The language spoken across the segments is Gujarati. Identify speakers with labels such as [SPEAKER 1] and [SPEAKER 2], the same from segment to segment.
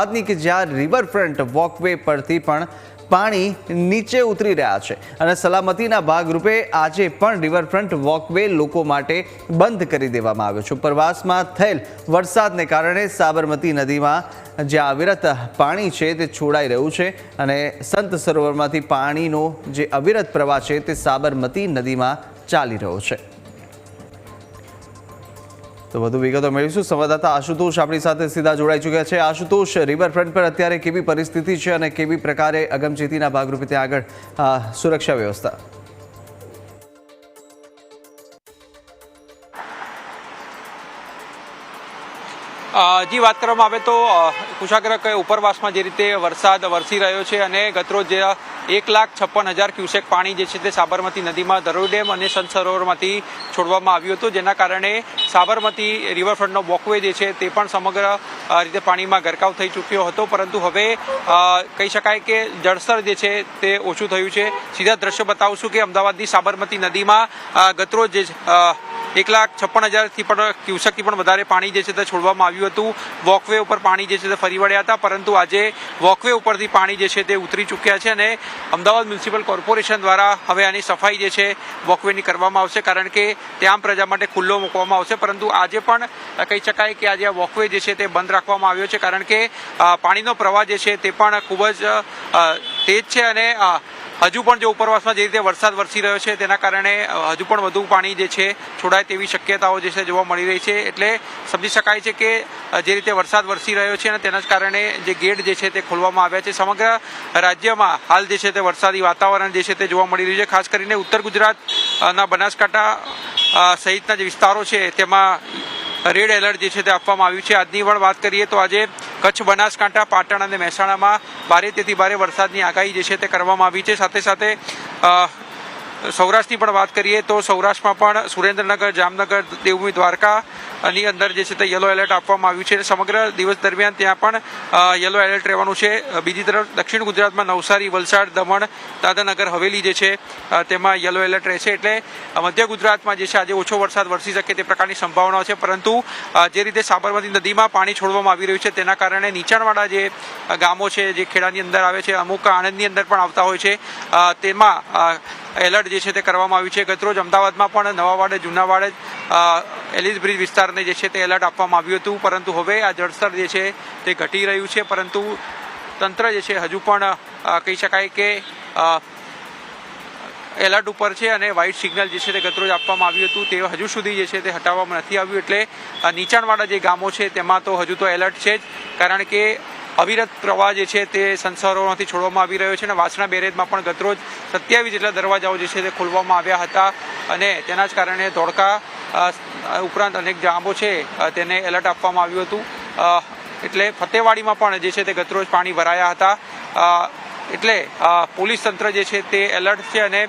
[SPEAKER 1] બાદની કે જ્યાં રિવરફ્રન્ટ વોકવે પરથી પણ પાણી નીચે ઉતરી રહ્યા છે અને સલામતીના ભાગરૂપે આજે પણ રિવરફ્રન્ટ વોકવે લોકો માટે બંધ કરી દેવામાં આવ્યો છે. ઉપરવાસમાં થયેલ વરસાદને કારણે સાબરમતી નદીમાં જે અવિરત પાણી છે તે છોડાઈ રહ્યું છે અને સંત સરોવરમાંથી પાણીનો જે અવિરત પ્રવાહ છે તે સાબરમતી નદીમાં ચાલી રહ્યો છે. તો વધુ વિગતો મેળવીશું. સંવાદદાતા આશુતોષ આપણી સાથે સીધા જોડાઈ ચૂક્યા છે. આશુતોષ રિવરફ્રન્ટ પર અત્યારે કેવી પરિસ્થિતિ છે અને કેવી પ્રકારે અગમચેતીના ભાગરૂપે ત્યાં આગળ સુરક્ષા વ્યવસ્થા?
[SPEAKER 2] જી વાત કરવામાં આવે તો અ, કુશાગ્ર કે ઉપરવાસમાં જે રીતે વરસાદ વરસી રહ્યો છે અને ગતરોજ એક લાખ છપ્પન હજાર ક્યુસેક પાણી જે છે તે સાબરમતી નદીમાં ધરોઈ ડેમ અને સંત સરોવરમાંથી છોડવામાં આવ્યું હતું જેના કારણે સાબરમતી રિવરફ્રન્ટનો વોકવે જે છે તે પણ સમગ્ર રીતે પાણીમાં ગરકાવ થઈ ચૂક્યો હતો. પરંતુ હવે કહી શકાય કે જળસ્તર જે છે તે ઓછું થયું છે. સીધા દ્રશ્ય બતાવશું કે અમદાવાદની સાબરમતી નદીમાં ગતરોજ જે એક લાખ છપ્પન હજારથી પણ ક્યુસકથી પણ વધારે પાણી જે છે તે છોડવામાં આવ્યું હતું. વોકવે ઉપર પાણી જે છે તે ફરી વળ્યા હતા, પરંતુ આજે વોકવે ઉપરથી પાણી જે છે તે ઉતરી ચૂક્યા છે અને અમદાવાદ મ્યુનિસિપલ કોર્પોરેશન દ્વારા હવે આની સફાઈ જે છે વોકવેની કરવામાં આવશે, કારણ કે ત્યાં પ્રજા માટે ખુલ્લો મૂકવામાં આવશે. પરંતુ આજે પણ કહી શકાય કે આજે આ વોકવે જે છે તે બંધ રાખવામાં આવ્યો છે, કારણ કે પાણીનો પ્રવાહ જે છે તે પણ ખૂબ જ તેજ છે અને હજુ પણ જો ઉપરવાસમાં જે રીતે વરસાદ વરસી રહ્યો છે, તેના કારણે હજુ પણ વધુ પાણી જે છે, છોડાય તેવી શક્યતાઓ જે છે જોવા મળી રહી છે. એટલે સમજી શકાય છે કે જે રીતે વરસાદ વરસી રહ્યો છે અને તેના જ કારણે જે ગેટ જે છે તે ખોલવામાં આવ્યા છે. સમગ્ર રાજ્યમાં હાલ જે છે તે વરસાદી વાતાવરણ જે છે તે જોવા મળી રહ્યું છે. ખાસ કરીને ઉત્તર ગુજરાતના બનાસકાંઠા સહિતના જે વિસ્તારો છે, તેમાં રેડ એલર્ટ જે છે તે આપવામાં આવ્યું છે. આજની પણ વાત કરીએ તો આજે કચ્છ બનાસકાંઠા, પાટણ અને મહેસાણામાં ભારે તેથી ભારે વરસાદની આગાહી જે છે તે કરવામાં આવી છે. સાથે સાથે સૌરાષ્ટ્રની પણ વાત કરીએ તો સૌરાષ્ટ્રમાં પણ સુરેન્દ્રનગર, જામનગર, દેવભૂમિ દ્વારકા ની અંદર જે છે તે યલો એલર્ટ આપવામાં આવ્યું છે. સમગ્ર દિવસ દરમિયાન ત્યાં પણ યલો એલર્ટ રહેવાનું છે. બીજી તરફ દક્ષિણ ગુજરાતમાં નવસારી, વલસાડ, દમણ દાદાનગર હવેલી જે છે તેમાં યલો એલર્ટ રહેશે. એટલે મધ્ય ગુજરાતમાં જે છે આજે ઓછો વરસાદ વરસી શકે તે પ્રકારની સંભાવનાઓ છે. પરંતુ જે રીતે સાબરમતી નદીમાં પાણી છોડવામાં આવી રહ્યું છે તેના કારણે નીચાણવાળા જે ગામો છે, જે ખેડાની અંદર આવે છે, અમુક આણંદની અંદર પણ આવતા હોય છે તેમાં એલર્ટ જે છે તે કરવામાં આવ્યું છે. ગતરોજ અમદાવાદમાં પણ નવાવાડે જૂનાવાડે અ, એલિસ બ્રિજ વિસ્તારને જે છે તે એલર્ટ આપવામાં આવ્યું હતું. પરંતુ હવે આ જળસ્તર જે છે તે ઘટી રહ્યું છે. પરંતુ તંત્ર જે છે હજુ પણ કહી શકાય કે એલર્ટ ઉપર છે અને વ્હાઇટ સિગ્નલ જે છે તે ગતરોજ આપવામાં આવ્યું હતું. તે હજુ સુધી જે છે તે હટાવવામાં નથી આવ્યું. એટલે નીચાણવાળા જે ગામો છે તેમાં તો હજુ તો એલર્ટ છે જ. કારણ કે અવિરત પ્રવાહ જે છે તે સંસારોમાંથી છોડવામાં આવી રહ્યો છે અને વાસણા બેરેજમાં પણ ગતરોજ સત્યાવીસ જેટલા દરવાજાઓ જે છે તે ખોલવામાં આવ્યા હતા અને તેના જ કારણે ધોળકા ઉપરાંત અનેક જાંબો છે તેને એલર્ટ આપવામાં આવ્યું હતું. એટલે ફતેવાડીમાં પણ જે છે તે ગતરોજ પાણી ભરાયા હતા. એટલે પોલીસ તંત્ર જે છે તે એલર્ટ છે અને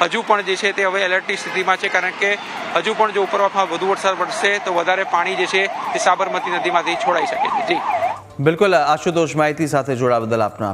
[SPEAKER 2] હજુ પણ જે છે તે હવે એલર્ટની સ્થિતિમાં છે કારણ કે હજુ પણ જો ઉપરવાસમાં વધુ વરસાદ વરસશે તો વધારે પાણી જે છે તે સાબરમતી નદીમાંથી છોડાઈ શકે છે. જી.
[SPEAKER 1] બિલકુલ આશુતોષ માહિતી સાથે જોડાવા બદલ આપનો આભાર.